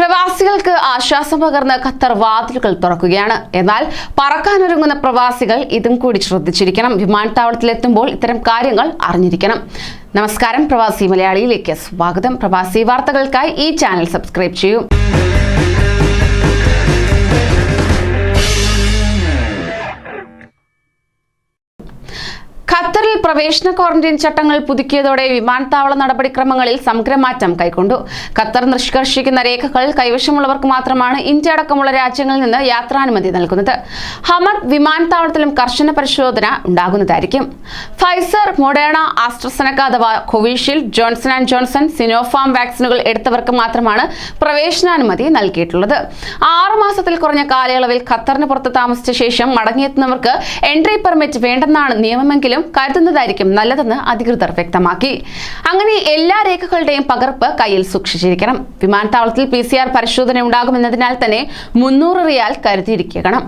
പ്രവാസികൾക്ക് ആശ്വാസം പകർന്ന് ഖത്തർ വാതിലുകൾ തുറക്കുകയാണ്. എന്നാൽ പറക്കാനൊരുങ്ങുന്ന പ്രവാസികൾ ഇതും കൂടി ശ്രദ്ധിച്ചിരിക്കണം. വിമാനത്താവളത്തിലെത്തുമ്പോൾ ഇത്തരം കാര്യങ്ങൾ അറിഞ്ഞിരിക്കണം. നമസ്കാരം. പ്രവാസി മലയാളിയിലേക്ക് സ്വാഗതം. പ്രവാസി വാർത്തകൾക്കായി ഈ ചാനൽ സബ്സ്ക്രൈബ് ചെയ്യൂ. പ്രവേശന ക്വാറന്റൈൻ ചട്ടങ്ങൾ പുതുക്കിയതോടെ വിമാനത്താവള നടപടിക്രമങ്ങളിൽ സമഗ്രമാറ്റം കൈക്കൊണ്ടു. ഖത്തർ നിഷ്കർഷിക്കുന്ന രേഖകൾ കൈവശമുള്ളവർക്ക് മാത്രമാണ് ഇന്ത്യ അടക്കമുള്ള രാജ്യങ്ങളിൽ നിന്ന് യാത്രാനുമതി നൽകുന്നത്. ഹമർ വിമാനത്താവളത്തിലും കർശന പരിശോധന ഉണ്ടാകുന്നതായിരിക്കും. ഫൈസർ മൊഡേണ ആസ്ട്രസനക്ക അഥവാ Covishield Johnson and Johnson Sinopharm വാക്സിനുകൾ എടുത്തവർക്ക് മാത്രമാണ് പ്രവേശനാനുമതി നൽകിയിട്ടുള്ളത്. ആറ് മാസത്തിൽ കുറഞ്ഞ കാലയളവിൽ ഖത്തറിന് പുറത്ത് താമസിച്ച ശേഷം മടങ്ങിയെത്തുന്നവർക്ക് എൻട്രി പെർമിറ്റ് വേണ്ടെന്നാണ് നിയമമെങ്കിലും കരുതുന്നതായിരിക്കും നല്ലതെന്ന് അധികൃതർ വ്യക്തമാക്കി. അങ്ങനെ എല്ലാ രേഖകളുടെയും പകർപ്പ് കയ്യിൽ സൂക്ഷിച്ചിരിക്കണം. വിമാനത്താവളത്തിൽ പി സി ആർ പരിശോധന ഉണ്ടാകുമെന്നതിനാൽ തന്നെ മുന്നൂറ് റിയാൽ കരുതിയിരിക്കണം.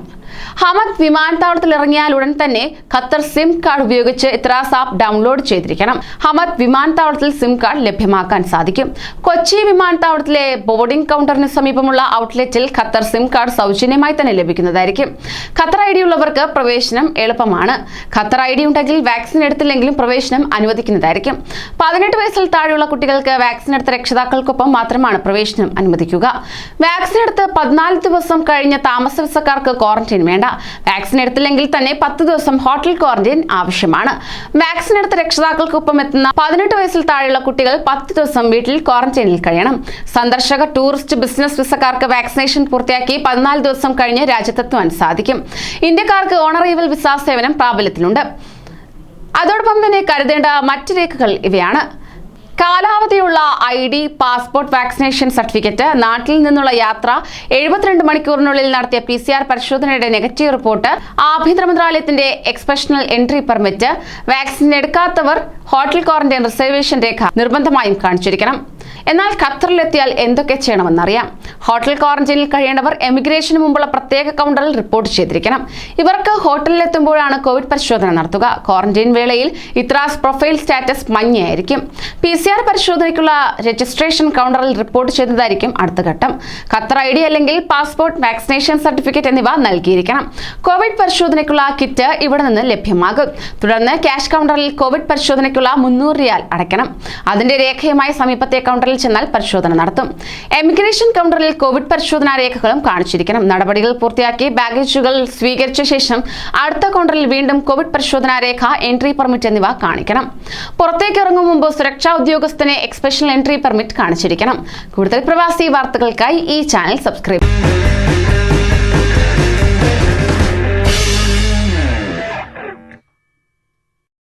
ഹമദ് വിമാനത്താവളത്തിൽ ഇറങ്ങിയാൽ ഉടൻ തന്നെ ഖത്തർ സിം കാർഡ് ഉപയോഗിച്ച് ഇത്രാസ് ആപ്പ് ഡൗൺലോഡ് ചെയ്തിരിക്കണം. ഹമദ് വിമാനത്താവളത്തിൽ സിം കാർഡ് ലഭ്യമാക്കാൻ സാധിക്കും. കൊച്ചി വിമാനത്താവളത്തിലെ ബോർഡിംഗ് കൗണ്ടറിന് സമീപമുള്ള ഔട്ട്ലെറ്റിൽ ഖത്തർ സിം കാർഡ് സൗജന്യമായി തന്നെ ലഭിക്കുന്നതായിരിക്കും. ഖത്തർ ഐ ഡി ഉള്ളവർക്ക് പ്രവേശനം എളുപ്പമാണ്. ഖത്തർ ഐ ഡി ഉണ്ടെങ്കിൽ വാക്സിൻ എടുത്തില്ലെങ്കിലും പ്രവേശനം അനുവദിക്കുന്നതായിരിക്കും. പതിനെട്ട് വയസ്സിൽ താഴെയുള്ള കുട്ടികൾക്ക് വാക്സിൻ എടുത്ത രക്ഷിതാക്കൾക്കൊപ്പം മാത്രമാണ് പ്രവേശനം അനുവദിക്കുക. വാക്സിൻ എടുത്ത് പതിനാല് ദിവസം കഴിഞ്ഞ താമസ വിസക്കാർക്ക് ക്വാറന്റൈൻ വേണ്ട. വാക്സിൻ എടുത്തില്ലെങ്കിൽ തന്നെ പത്ത് ദിവസം ഹോട്ടൽ ക്വാറന്റൈൻ ആവശ്യമാണ്. വാക്സിൻ എടുത്ത രക്ഷിതാക്കൾക്കൊപ്പം എത്തുന്ന പതിനെട്ട് വയസ്സിൽ താഴെയുള്ള കുട്ടികൾ പത്ത് ദിവസം വീട്ടിൽ ക്വാറന്റൈനിൽ കഴിയണം. സന്ദർശക ടൂറിസ്റ്റ് ബിസിനസ് വിസക്കാർക്ക് വാക്സിനേഷൻ പൂർത്തിയാക്കി പതിനാല് ദിവസം കഴിഞ്ഞ് രാജ്യത്തെത്തുവാൻ സാധിക്കും. ഇന്ത്യക്കാർക്ക് ഓണറൈവൽ വിസ സേവനം പ്രാബല്യത്തിലുണ്ട്. അതോടൊപ്പം തന്നെ കരുതേണ്ട മറ്റു രേഖകൾ ഇവയാണ്. കാലാവധിയുള്ള I D passport vaccination certificate നാട്ടിൽ നിന്നുള്ള യാത്ര എഴുപത്തിരണ്ട് മണിക്കൂറിനുള്ളിൽ നടത്തിയ പി സി ആർ പരിശോധനയുടെ നെഗറ്റീവ് റിപ്പോർട്ട് ആഭ്യന്തര മന്ത്രാലയത്തിന്റെ എക്സ്പെഷണൽ എൻട്രി പെർമിറ്റ് വാക്സിൻ എടുക്കാത്തവർ ഹോട്ടൽ ക്വാറന്റൈൻ റിസർവേഷൻ രേഖ നിർബന്ധമായും കാണിച്ചിരിക്കണം. എന്നാൽ ഖത്തറിലെത്തിയാൽ എന്തൊക്കെ ചെയ്യണമെന്നറിയാം. ഹോട്ടൽ ക്വാറന്റൈനിൽ കഴിയേണ്ടവർ എമിഗ്രേഷന് മുമ്പുള്ള പ്രത്യേക കൗണ്ടറിൽ റിപ്പോർട്ട് ചെയ്തിരിക്കണം. ഇവർക്ക് ഹോട്ടലിലെത്തുമ്പോഴാണ് കോവിഡ് പരിശോധന നടത്തുക. ക്വാറന്റൈൻ വേളയിൽ ഇത്രാസ് പ്രൊഫൈൽ സ്റ്റാറ്റസ് മഞ്ഞയായിരിക്കും. പി സി ആർ പരിശോധനയ്ക്കുള്ള രജിസ്ട്രേഷൻ കൗണ്ടറിൽ റിപ്പോർട്ട് ചെയ്തതായിരിക്കും അടുത്ത ഘട്ടം. ഖത്തർ ഐ ഡി അല്ലെങ്കിൽ പാസ്പോർട്ട് വാക്സിനേഷൻ സർട്ടിഫിക്കറ്റ് എന്നിവ നൽകിയിരിക്കണം. കോവിഡ് പരിശോധനയ്ക്കുള്ള കിറ്റ് ഇവിടെ നിന്ന് ലഭ്യമാകും. തുടർന്ന് ക്യാഷ് കൗണ്ടറിൽ കോവിഡ് പരിശോധനയ്ക്കുള്ള മുന്നൂറ് റിയാൽ അടയ്ക്കണം. അതിന്റെ രേഖയുമായി സമീപത്തെ കൗണ്ടറിൽ ചെന്നാൽ പരിശോധന നടത്തും. എമിഗ്രേഷൻ കൗണ്ടറിൽ കോവിഡ് പരിശോധനാ രേഖകളും കാണിച്ചിരിക്കണം. നടപടികൾ പൂർത്തിയാക്കി ബാഗേജുകൾ സ്വീകരിച്ച ശേഷം അടുത്ത കൗണ്ടറിൽ വീണ്ടും കോവിഡ് പരിശോധനാ രേഖ എൻട്രി പെർമിറ്റ് എന്നിവ കാണിക്കണം. പുറത്തേക്ക് ഇറങ്ങും മുമ്പ് സുരക്ഷാ ഉദ്യോഗസ്ഥനെ എക്സ്പെഷ്യൽ എൻട്രി പെർമിറ്റ് കാണിച്ചിരിക്കണം. കൂടുതൽ പ്രവാസി വാർത്തകൾക്കായി ഈ ചാനൽ സബ്സ്ക്രൈബ്